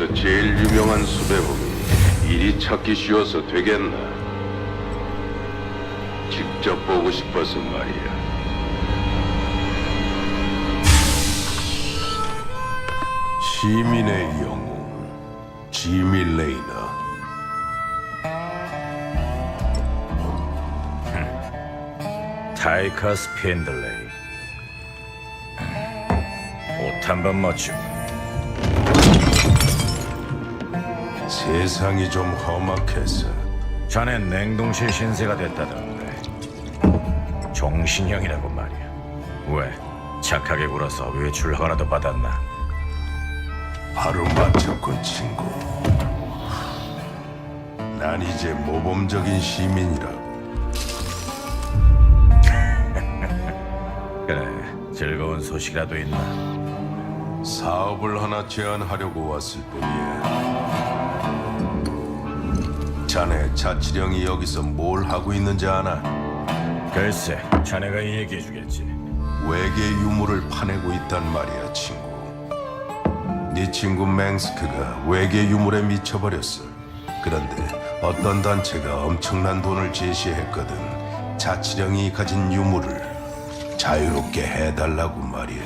중에서 제일 유명한 수배범이 이리 찾기 쉬워서 되겠나? 직접 보고 싶어서 말이야. 시민의 영웅 지미 레이너. 타이커스 핀들레이 옷 한 번 맞추고 세상이 좀 험악해서 자네 냉동실 신세가 됐다던데 종신형이라고 말이야 왜 착하게 굴어서 외출 허가라도 받았나 바로 맞췄군 친구. 난 이제 모범적인 시민이라고. 그래 즐거운 소식이라도 있나 사업을 하나 제안하려고 왔을 뿐이야. 자네 자치령이 여기서 뭘 하고 있는지 아나? 글쎄 자네가 얘기해 주겠지 외계 유물을 파내고 있단 말이야, 친구. 네 친구 맹스크가 외계 유물에 미쳐버렸어. 그런데 어떤 단체가 엄청난 돈을 제시했거든. 자치령이 가진 유물을 자유롭게 해달라고 말이야.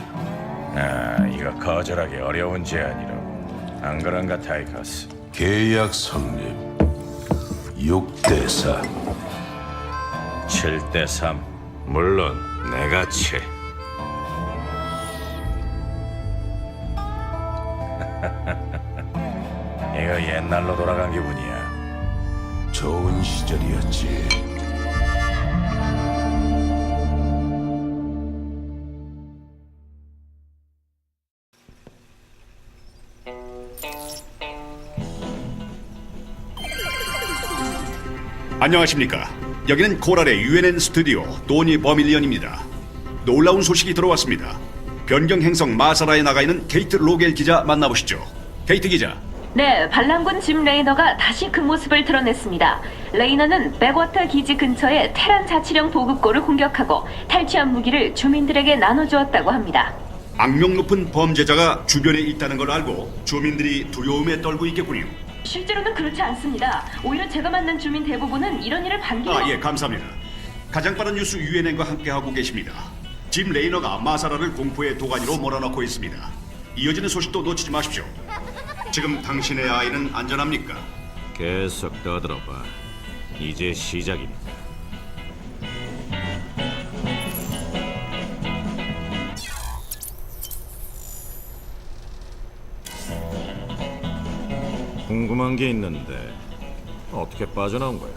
아 이거 거절하기 어려운 제안이라고 안 그런가 타이커스 계약 성립 6대 4 7대 3 물론 내가 채 이거 옛날로 돌아간 기분이야. 좋은 시절이었지. 안녕하십니까. 여기는 코랄의 UNN 스튜디오 도니 버밀리언입니다. 놀라운 소식이 들어왔습니다. 변경 행성 마사라에 나가 있는 케이트 로겔 기자 만나보시죠. 케이트 기자. 네, 반란군 짐 레이너가 다시 그 모습을 드러냈습니다. 레이너는 백워터 기지 근처의 테란 자치령 보급고를 공격하고 탈취한 무기를 주민들에게 나눠주었다고 합니다. 악명 높은 범죄자가 주변에 있다는 걸 알고 주민들이 두려움에 떨고 있겠군요. 실제로는 그렇지 않습니다. 오히려 제가 만난 주민 대부분은 이런 일을 반기고 아, 예, 감사합니다. 가장 빠른 뉴스 UNN과 함께하고 계십니다. 짐 레이너가 마사라를 공포의 도가니로 몰아넣고 있습니다. 이어지는 소식도 놓치지 마십시오. 지금 당신의 아이는 안전합니까? 계속 떠들어봐 이제 시작이니까 궁금한 게 있는데 어떻게 빠져나온 거야?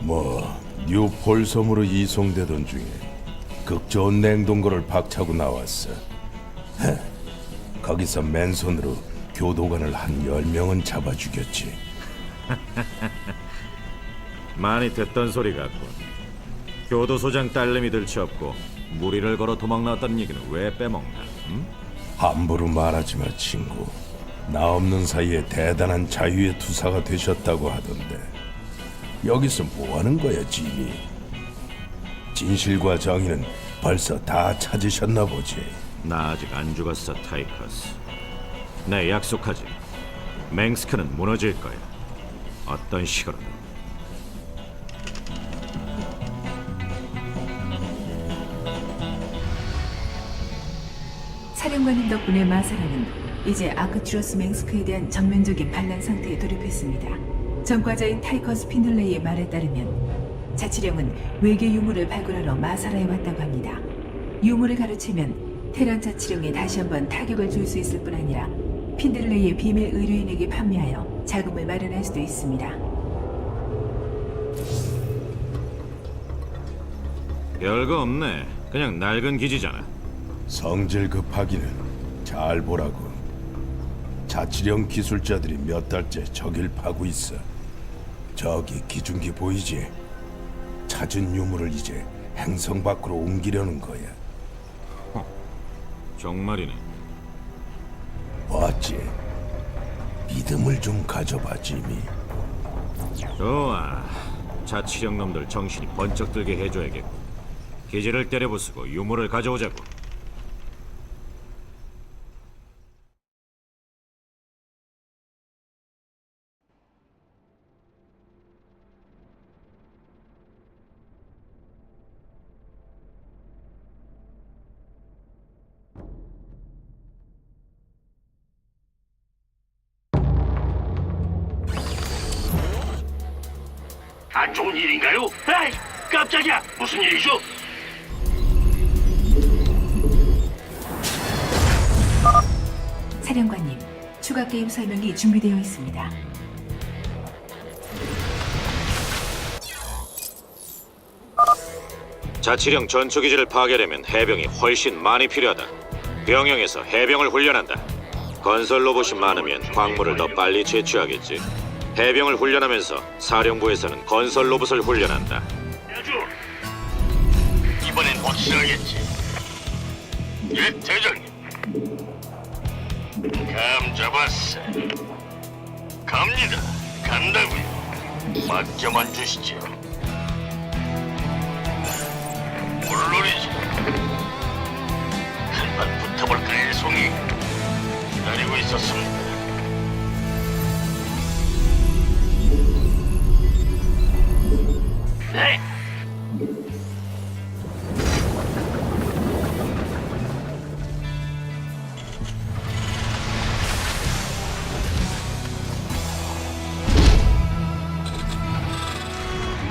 뭐 뉴폴 섬으로 이송되던 중에 극 좋은 냉동고를 박차고 나왔어. 헤, 거기서 맨손으로 교도관을 한 열명은 잡아 죽였지. 많이 듣던 소리 같군 교도소장 딸내미 들치없고 무리를 걸어 도망 나왔다는 얘기는 왜 빼먹나? 응? 함부로 말하지 마, 친구. 나 없는 사이에 대단한 자유의 투사가 되셨다고 하던데. 여기서 뭐 하는 거야, 짐이? 진실과 정의는 벌써 다 찾으셨나 보지. 나 아직 안 죽었어, 타이커스. 내 약속하지. 맹스크는 무너질 거야. 어떤 식으로든. 사령관님 덕분에 마사라는 이제 아크투로스 맹스크에 대한 전면적인 반란 상태에 돌입했습니다. 전과자인 타이커스 핀들레이의 말에 따르면 자치령은 외계 유물을 발굴하러 마사라에 왔다고 합니다. 유물을 가르치면 테란 자치령에 다시 한번 타격을 줄 수 있을 뿐 아니라 핀들레이의 비밀 의뢰인에게 판매하여 자금을 마련할 수도 있습니다. 별거 없네. 그냥 낡은 기지잖아. 성질 급하기는 잘 보라고. 자치령 기술자들이 몇 달째 저길 파고 있어. 저기 기중기 보이지? 찾은 유물을 이제 행성 밖으로 옮기려는 거야. 정말이네. 어찌? 믿음을 좀 가져봐, 지미. 좋아. 자치령 놈들 정신이 번쩍 들게 해줘야겠고. 기지를 때려부수고 유물을 가져오자고. 안 좋은 일인가요? 에이, 깜짝이야. 무슨 일이죠? 사령관님, 추가 게임 설명이 준비되어 있습니다. 자치령 전초기지를 파괴하려면 해병이 훨씬 많이 필요하다. 병영에서 해병을 훈련한다. 건설 로봇이 많으면 광물을 더 빨리 채취하겠지. 해병을 훈련하면서 사령부에서는 건설 로봇을 훈련한다. 아주. 이번엔 확실하겠지. 예, 대장님. 감 잡았어. 갑니다. 간다고요. 맡겨만 주시죠.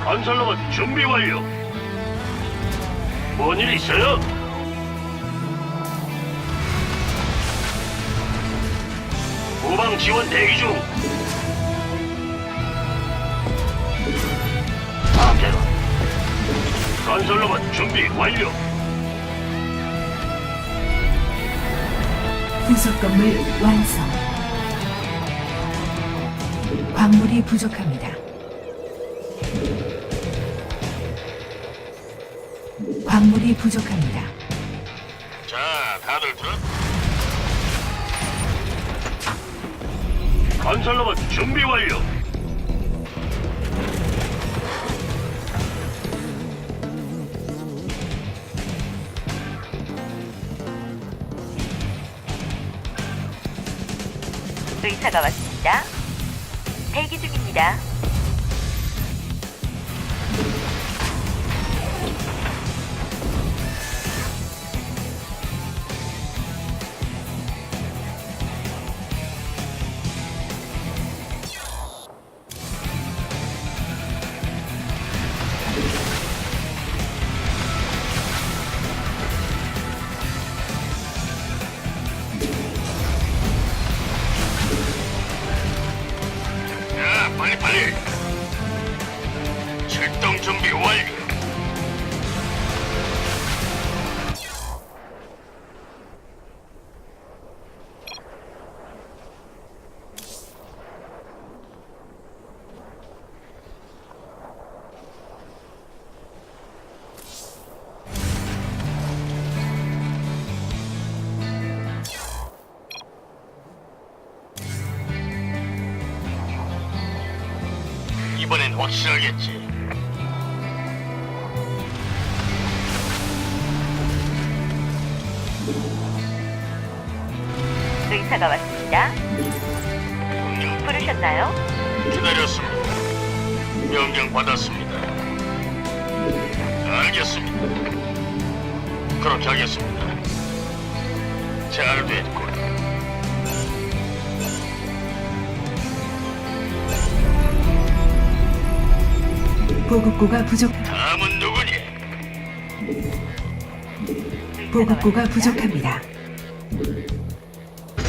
건설로봇 준비 완료. 뭔 일 있어요? 후방 지원 대기 중. 마음대로. 건설로봇 준비 완료. 부속 건물 완성. 광물이 부족합니다. 광물이 부족합니다. 자, 다들 들어. 건설로봇 준비 완료. 의사가 왔습니다. 대기 중입니다. 확실하겠지. 의사가 왔습니다. 명령 부르셨나요? 기다렸습니다. 명령 받았습니다. 알겠습니다. 그렇게 하겠습니다. 잘 됐군. 보급고가 부족 다음은 누구니? 보급고가 부족합니다.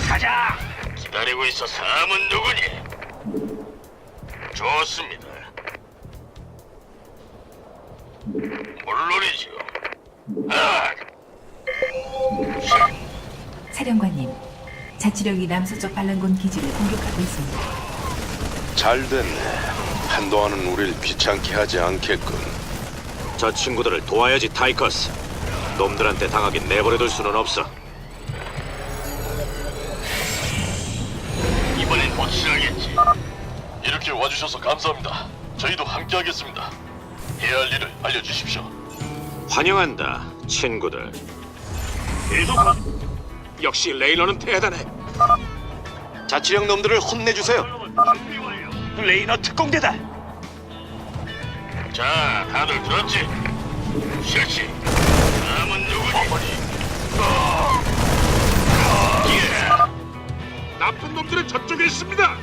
가자. 기다리고 있어. 다음은 누구니? 좋습니다. 물론이죠. 아, 자, 사령관님, 자치령이 남서쪽 반란군 기지를 공격하고 있습니다. 잘 됐네. 한동안은 우릴 귀찮게 하지 않겠군. 저 친구들을 도와야지 타이커스. 놈들한테 당하긴 내버려둘 수는 없어. 이번엔 확실하겠지. 이렇게 와주셔서 감사합니다. 저희도 함께하겠습니다. 해야 할 일을 알려주십시오. 환영한다, 친구들. 계속 가. 역시 레이너는 대단해. 자치령 놈들을 혼내주세요. 준비 완료. 레이너 특공대다. 자, 다들 들었지? 실시. 다음은 누구니? 예. 나쁜 놈들은 저쪽에 있습니다.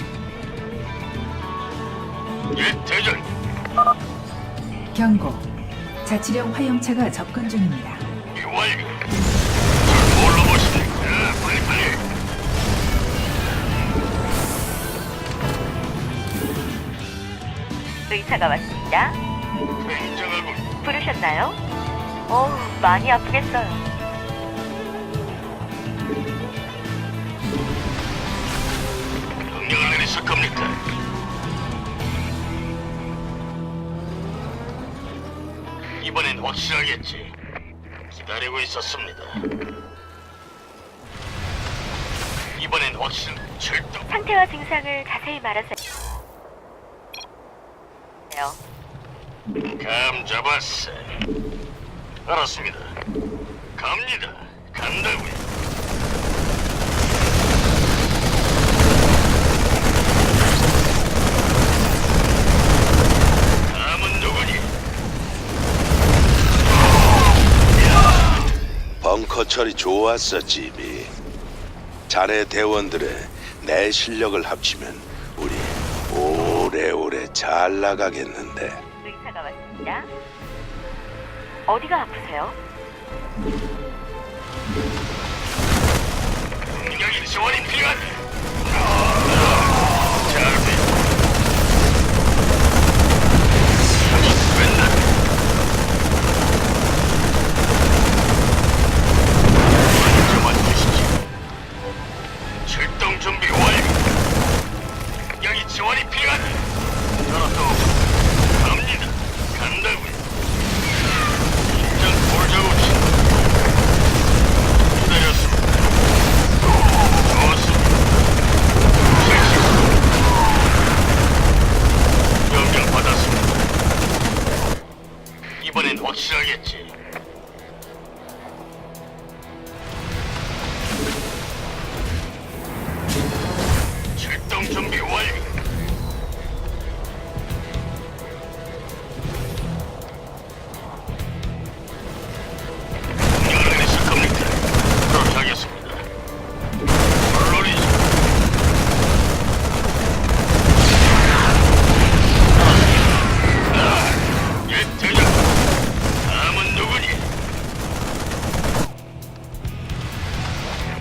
예, 대장. 경고. 자치령 화염차가 접근 중입니다. 완료. 뭘로 보십니까? 빨리 빨리. 의사가 왔습니다. 부르셨나요? 어우, 많이 아프겠어요. 명령을 내리실 겁니까? 이번엔 확실하겠지. 기다리고 있었습니다. 이번엔 확실 출동. 상태와 증상을 자세히 말하세요. 감 잡았어. 알았습니다. 갑니다. 간다고요. 다음은 누구니? 벙커 처리 좋았어, 집이. 자네 대원들의 내 실력을 합치면 우리 오래오래 잘 나가겠는데. 의사가 왔습니다. 어디가 아프세요? 여기 지원이. 여기 지원이 필요하 출동 준비 완료. 명령을 내리실 겁니까? 그렇게 하겠습니다. 물론이죠. 예, 대장. 다음은 누구니?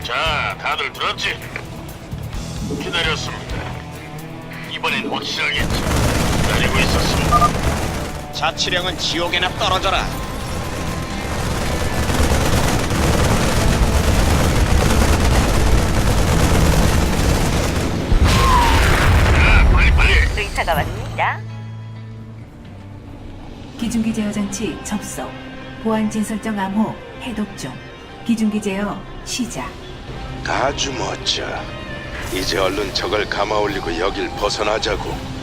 자, 다들 들었지? 기다렸습니다. 이번엔 확실하겠지. 기다리고 있었습니다. 자치령은 지옥에나 떨어져라. 자, 빨리 빨리. 의사가 왔습니다. 기중기 제어 장치 접속. 보안 재설정 암호 해독 중. 기중기 제어 시작. 아주 멋져. 이제 얼른 적을 감아올리고 여길 벗어나자고.